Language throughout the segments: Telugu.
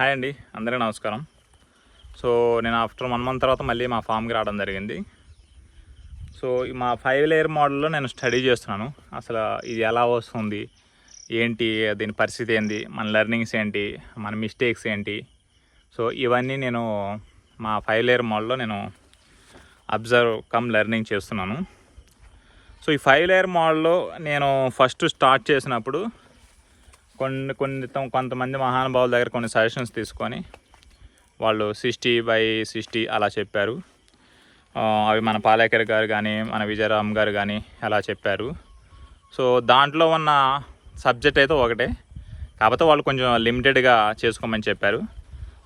హాయ్ అండి అందరికీ నమస్కారం. సో నేను ఆఫ్టర్ వన్ మంత్ తర్వాత మళ్ళీ మా ఫామ్కి రావడం జరిగింది. సో మా ఫైవ్ లేయర్ మోడల్లో నేను స్టడీ చేస్తున్నాను. అసలు ఇది ఎలా వస్తుంది? ఏంటి? దీని పరిస్థితి ఏంటి మన లెర్నింగ్స్ ఏంటి? మన మిస్టేక్స్ ఏంటి? సో ఇవన్నీ నేను మా ఫైవ్ లేయర్ మోడల్లో నేను అబ్జర్వ్ కమ్ లెర్నింగ్ చేస్తున్నాను. సో ఈ ఫైవ్ లేయర్ మోడల్లో నేను ఫస్ట్ స్టార్ట్ చేసినప్పుడు కొన్ని కొన్ని కొంతమంది మహానుభావుల దగ్గర కొన్ని సజెషన్స్ తీసుకొని వాళ్ళు సిక్స్టీ బై సిక్స్టీ అలా చెప్పారు. అవి మన పాలేకర్ గారు కానీ మన విజయరామ్ గారు కానీ అలా చెప్పారు. సో దాంట్లో ఉన్న సబ్జెక్ట్ అయితే ఒకటే. కాకపోతే వాళ్ళు కొంచెం లిమిటెడ్గా చేసుకోమని చెప్పారు.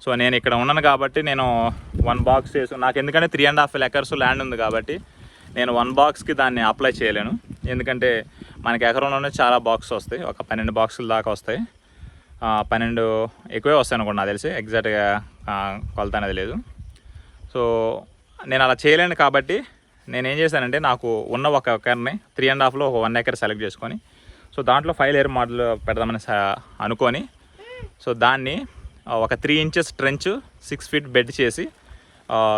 సో నేను ఇక్కడ ఉన్నాను కాబట్టి నేను వన్ బాక్స్ చేసు నాకు ఎందుకంటే three and half acres land ఉంది కాబట్టి నేను వన్ బాక్స్కి దాన్ని అప్లై చేయలేను. ఎందుకంటే మనకి ఎకరంలోనే చాలా బాక్స్ వస్తాయి. ఒక పన్నెండు బాక్సుల దాకా వస్తాయి. పన్నెండు ఎక్కువే వస్తాయి అనుకోండి నాకు తెలిసి. ఎగ్జాక్ట్గా కొలత అనేది లేదు. సో నేను అలా చేయలేను కాబట్టి నేను ఏం చేశానంటే నాకు ఉన్న ఒక ఎకర్ని త్రీ అండ్ హాఫ్లో ఒక వన్ ఎకర్ సెలెక్ట్ చేసుకొని సో దాంట్లో ఫైవ్ లేయర్ మోడల్ పెడదామని అనుకొని సో దాన్ని ఒక three inches trench six feet bed చేసి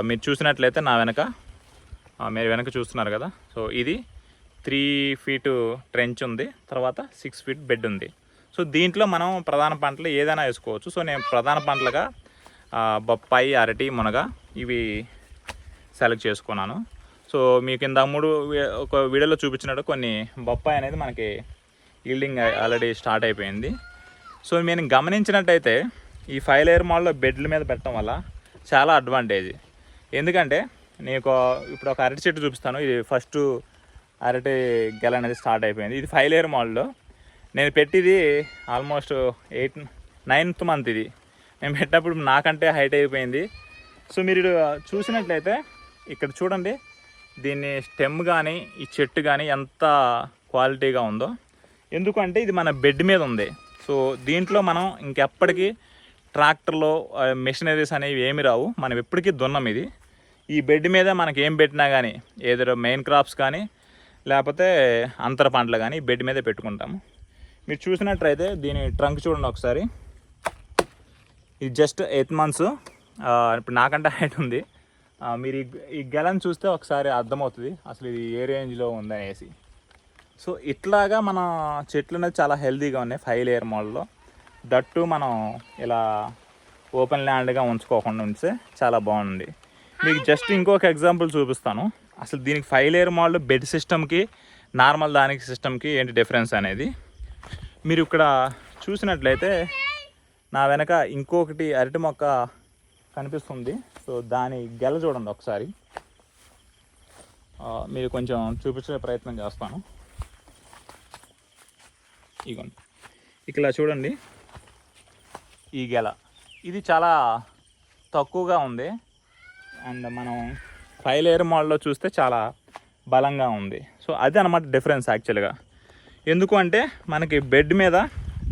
మీరు చూసినట్లయితే నా వెనక మీరు వెనక చూస్తున్నారు కదా. సో ఇది త్రీ ఫీటు ట్రెంచ్ ఉంది తర్వాత సిక్స్ ఫీట్ బెడ్ ఉంది. సో దీంట్లో మనం ప్రధాన పంటలు ఏదైనా వేసుకోవచ్చు. సో నేను ప్రధాన పంటలుగా బొప్పాయి అరటి మునగ ఇవి సెలెక్ట్ చేసుకున్నాను. సో మీకు ఇంత మూడు ఒక వీడియోలో చూపించినట్టు కొన్ని బొప్పాయి అనేది మనకి ఈల్డింగ్ ఆల్రెడీ స్టార్ట్ అయిపోయింది. సో నేను గమనించినట్టయితే ఈ ఫైవ్ లేయర్ మాల్లో బెడ్ల మీద పెట్టడం వల్ల చాలా అడ్వాంటేజ్ ఎందుకంటే నీకు ఇప్పుడు ఒక అరటి చెట్టు చూపిస్తాను. ఇది ఫస్ట్ అరటి గెల అనేది స్టార్ట్ అయిపోయింది. ఇది ఫైవ్ లేయర్ మాల్లో నేను పెట్టిది ఆల్మోస్ట్ ఎయిట్ నైన్త్ మంత్ ఇది. నేను పెట్టినప్పుడు నాకంటే హైట్ అయిపోయింది. సో మీరు ఇటు చూసినట్లయితే ఇక్కడ చూడండి దీన్ని స్టెమ్ కానీ ఈ చెట్టు కానీ ఎంత క్వాలిటీగా ఉందో. ఎందుకంటే ఇది మన బెడ్ మీద ఉంది. సో దీంట్లో మనం ఇంకెప్పటికీ ట్రాక్టర్లో మెషినరీస్ అనేవి ఏమి రావు. మనం ఎప్పటికీ దున్నం ఇది. ఈ బెడ్ మీద మనకి ఏం పెట్టినా కానీ ఏదో మెయిన్ క్రాప్స్ కానీ లేకపోతే అంతర పంటలు కానీ బెడ్ మీదే పెట్టుకుంటాము. మీరు చూసినట్లయితే దీని ట్రంక్ చూడండి ఒకసారి. ఇది జస్ట్ ఎయిత్ మంత్స్. ఇప్పుడు నాకంటే హైట్ ఉంది. మీరు ఈ గెలను చూస్తే ఒకసారి అర్థమవుతుంది అసలు ఇది ఏ రేంజ్లో ఉందనేసి. సో ఇట్లాగా మన చెట్లు అనేది చాలా హెల్తీగా ఉన్నాయి ఫైవ్ లేయర్ మోడల్లో. దట్టు మనం ఇలా ఓపెన్ ల్యాండ్గా ఉంచుకోకుండా ఉంచితే చాలా బాగుంది. మీకు జస్ట్ ఇంకొక ఎగ్జాంపుల్ చూపిస్తాను. అసలు దీనికి ఫైవ్ లేయర్ మోడల్ బెడ్ సిస్టమ్కి నార్మల్ దానికి సిస్టమ్కి ఏంటి డిఫరెన్స్ అనేది? మీరు ఇక్కడ చూసినట్లయితే నా వెనక ఇంకొకటి అరటి మొక్క కనిపిస్తుంది. సో దాని గెల చూడండి ఒకసారి. మీరు కొంచెం చూపించే ప్రయత్నం చేస్తాను. ఇగోండి. ఇక్కడ చూడండి. ఈ గెల. ఇది చాలా తక్కువగా ఉంది. అండ్ మనం ఫైవ్ లేయర్ మోడల్లో చూస్తే చాలా బలంగా ఉంది. సో అది అనమాట డిఫరెన్స్ యాక్చువల్గా. ఎందుకు అంటే మనకి బెడ్ మీద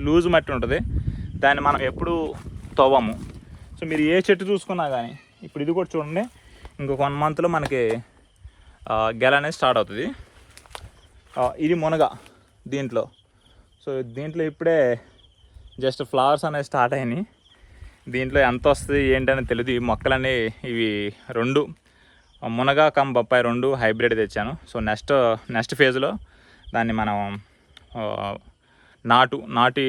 లూజ్ మట్టి ఉంటుంది. దాన్ని మనం ఎప్పుడు తవ్వము. సో మీరు ఏ చెట్టు చూసుకున్నా కానీ ఇప్పుడు ఇది కూడా చూడండి. ఇంకొక వన్ మంత్లో మనకి గెల అనేది స్టార్ట్ అవుతుంది. ఇది మునగ దీంట్లో. సో దీంట్లో ఇప్పుడే జస్ట్ ఫ్లవర్స్ అనేవి స్టార్ట్ అయినాయి. దీంట్లో ఎంత వస్తుంది ఏంటని తెలియదు ఈ మొక్కలన్నీ ఇవి రెండు మునగ కమ్ బొప్పాయి రెండు హైబ్రిడ్ తెచ్చాను. సో నెక్స్ట్ నెక్స్ట్ ఫేజ్లో దాన్ని మనం నాటు నాటి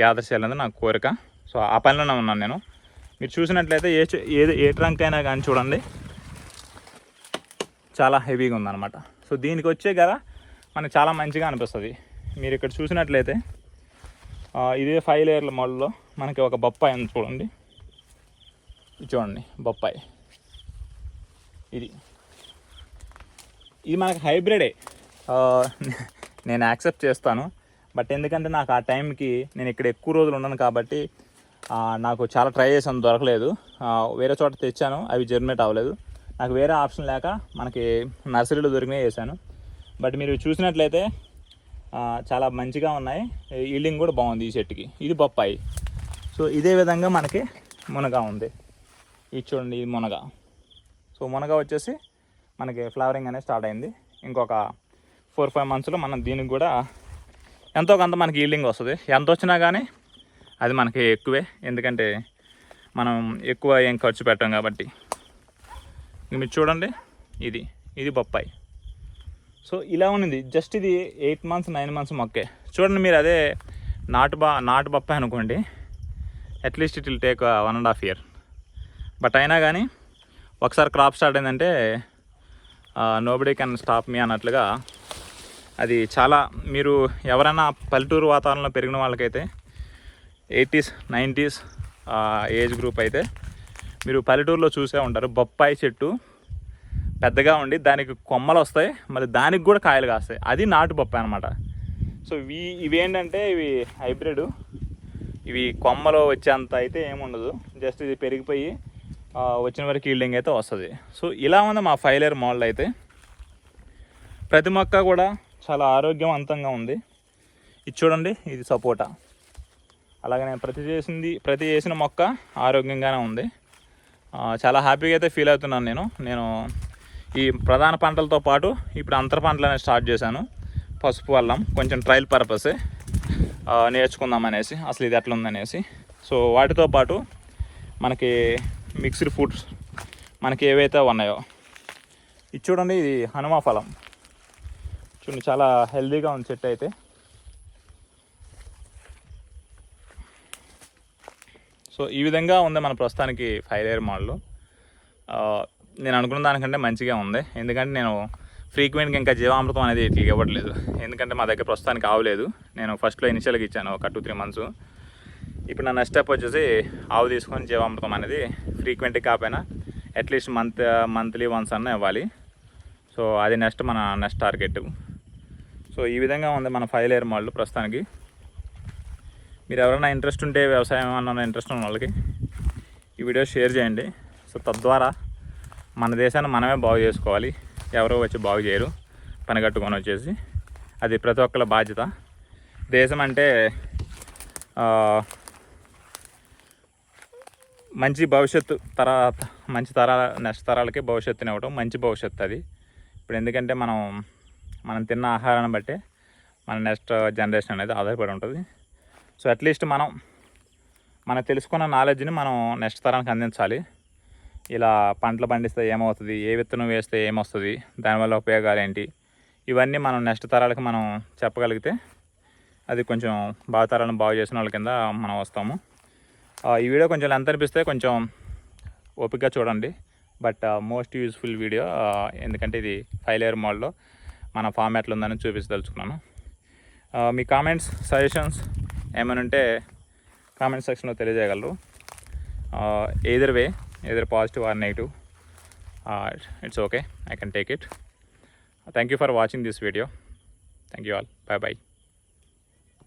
గ్యాదర్ చేయాలనేది నాకు కోరిక. సో ఆ పనిలోనే ఉన్నాను నేను. మీరు చూసినట్లయితే ఏ ఏది ఏ ట్రంక్ అయినా కానీ చూడండి. చాలా హెవీగా ఉందన్నమాట. సో దీనికి వచ్చే గల మనకు చాలా మంచిగా అనిపిస్తుంది. మీరు ఇక్కడ చూసినట్లయితే ఇదే ఫైవ్ లేయర్ల మోడల్లో మనకి ఒక బొప్పాయి ఉంది చూడండి. చూడండి బొప్పాయి. ఇది. ఇది మనకి హైబ్రిడే. నేను యాక్సెప్ట్ చేస్తాను. బట్ ఎందుకంటే నాకు ఆ టైంకి నేను ఇక్కడ ఎక్కువ రోజులు ఉన్నాను కాబట్టి నాకు చాలా ట్రై చేశాను దొరకలేదు. వేరే చోట తెచ్చాను అవి జర్మినేట్ అవ్వలేదు. నాకు వేరే ఆప్షన్ లేక మనకి నర్సరీలో దొరికినే చేశాను బట్ మీరు చూసినట్లయితే చాలా మంచిగా ఉన్నాయి. ఈల్డింగ్ కూడా బాగుంది ఈ చెట్టుకి. ఇది బొప్పాయి. సో ఇదే విధంగా మనకి మునగ ఉంది. ఇది చూడండి ఇది మునగ. సో మునగ వచ్చేసి మనకి ఫ్లవరింగ్ అనేది స్టార్ట్ అయింది. ఇంకొక ఫోర్ ఫైవ్ మంత్స్లో మనం దీనికి కూడా ఎంతో కొంత మనకి ఈల్డింగ్ వస్తుంది. ఎంత వచ్చినా కానీ అది మనకి ఎక్కువే. ఎందుకంటే మనం ఎక్కువ ఏం ఖర్చు పెట్టాం కాబట్టి. ఇంక మీరు చూడండి. ఇది ఇది బొప్పాయి. సో ఇలా ఉన్నది. జస్ట్ ఇది ఎయిట్ మంత్స్ నైన్ మంత్స్ మొక్కే. చూడండి మీరు అదే నాటు బా నాటు బొప్పాయి అనుకోండి. At least it will take one and half year but అయినా కానీ ఒకసారి క్రాప్ స్టార్ట్ అయిందంటే నోబడీ కెన్ స్టాప్ మీ అన్నట్లుగా అది చాలా మీరు ఎవరైనా పల్లెటూరు వాతావరణంలో పెరిగిన వాళ్ళకైతే ఎయిటీస్ నైంటీస్ ఏజ్ గ్రూప్ అయితే మీరు పల్లెటూరులో చూసే ఉంటారు. బొప్పాయి చెట్టు పెద్దగా ఉండి దానికి కొమ్మలు వస్తాయి మళ్ళీ దానికి కూడా కాయలు కాస్తాయి. అది నాటు బొప్పాయి అనమాట సో ఇవి ఇవేంటంటే ఇవి హైబ్రిడ్. ఇవి కొమ్మలో వచ్చేంత అయితే ఏముండదు. జస్ట్ ఇది పెరిగిపోయి వచ్చిన వరకు ఈల్డింగ్ అయితే వస్తుంది. సో ఇలా ఉంది మా ఫైవ్ లేయర్ మోడల్ అయితే. ప్రతి మొక్క కూడా చాలా ఆరోగ్యవంతంగా ఉంది. ఇది చూడండి ఇది సపోటా. అలాగే నేను ప్రతి చేసింది ప్రతి చేసిన మొక్క ఆరోగ్యంగానే ఉంది. చాలా హ్యాపీగా అయితే ఫీల్ అవుతున్నాను నేను. నేను ఈ ప్రధాన పంటలతో పాటు ఇప్పుడు అంతర పంటలనే స్టార్ట్ చేశాను. పసుపు అల్లం కొంచెం ట్రయల్ పర్పసే నేర్చుకుందాం అనేసి అసలు ఇది ఎట్లా ఉందనేసి సో వాటితో పాటు మనకి మిక్స్డ్ ఫ్రూట్స్ మనకి ఏవైతే ఉన్నాయో. ఇది చూడండి ఇది హనుమా ఫలం. చూడండి చాలా హెల్దీగా ఉంది చెట్టు అయితే. సో ఈ విధంగా ఉంది మన ప్రస్తుతానికి ఫైవ్ ఇయర్ మోడల్. నేను అనుకున్న దానికంటే మంచిగా ఉంది. ఎందుకంటే నేను ఫ్రీక్వెంట్గా ఇంకా జీవామృతం అనేది ఇట్లా ఇవ్వట్లేదు. ఎందుకంటే మా దగ్గర ప్రస్తుతానికి ఆవులేదు నేను ఫస్ట్లో ఇనిషియల్గా ఇచ్చాను ఒక టూ త్రీ మంత్స్ ఇప్పుడు నా నెక్స్ట్ స్టెప్ వచ్చేసి ఆవు తీసుకొని జీవామృతం అనేది ఫ్రీక్వెంట్ కాకపోయినా అట్లీస్ట్ మంత్ మంత్లీ వన్స్ అన్న ఇవ్వాలి. సో అది నెక్స్ట్ మన నెక్స్ట్ టార్గెట్ సో ఈ విధంగా ఉంది మన ఫైవ్ లేయర్ మోడల్ ప్రస్తుతానికి. మీరు ఎవరైనా ఇంట్రెస్ట్ ఉంటే వ్యవసాయం అన్న ఇంట్రెస్ట్ ఉన్న వాళ్ళకి ఈ వీడియో షేర్ చేయండి. సో తద్వారా మన దేశాన్ని మనమే బాగు చేసుకోవాలి. ఎవరో వచ్చి బాగు చేయరు. పని కట్టుకొని వచ్చేసి. అది ప్రతి ఒక్కళ్ళ బాధ్యత. దేశం అంటే మంచి భవిష్యత్తు తర్వాత మంచి తరాల నెక్స్ట్ తరాలకి భవిష్యత్తుని ఇవ్వడం మంచి భవిష్యత్తు అది. ఇప్పుడు ఎందుకంటే మనం మనం తిన్న ఆహారాన్ని బట్టే మన నెక్స్ట్ జనరేషన్ అనేది ఆధారపడి ఉంటుంది. సో అట్లీస్ట్ మనం మనం తెలుసుకున్న నాలెడ్జ్ని మనం నెక్స్ట్ తరానికి అందించాలి. ఇలా పంటలు పండిస్తే ఏమవుతుంది ఏ విత్తనం వేస్తే ఏమొస్తుంది దానివల్ల ఉపయోగాలు ఏంటి ఇవన్నీ మనం నెక్స్ట్ తరాలకు మనం చెప్పగలిగితే అది కొంచెం బాగా తరాలను బాగు చేసిన వాళ్ళ కింద మనం వస్తాము. ఈ వీడియో కొంచెం లెంత్ అనిపిస్తే కొంచెం ఓపికగా చూడండి. బట్ మోస్ట్ యూస్ఫుల్ వీడియో ఎందుకంటే ఇది ఫైవ్ లేయర్ మోడ్లో మన ఫామ్ ఎట్లా ఉందని చూపించదలుచుకున్నాను. Uh, మీ కామెంట్స్ సజెషన్స్ ఏమైనా ఉంటే కామెంట్ సెక్షన్లో తెలియజేయగలరు. Either way either positive or negative it's okay I can take it thank you for watching this video thank you all bye bye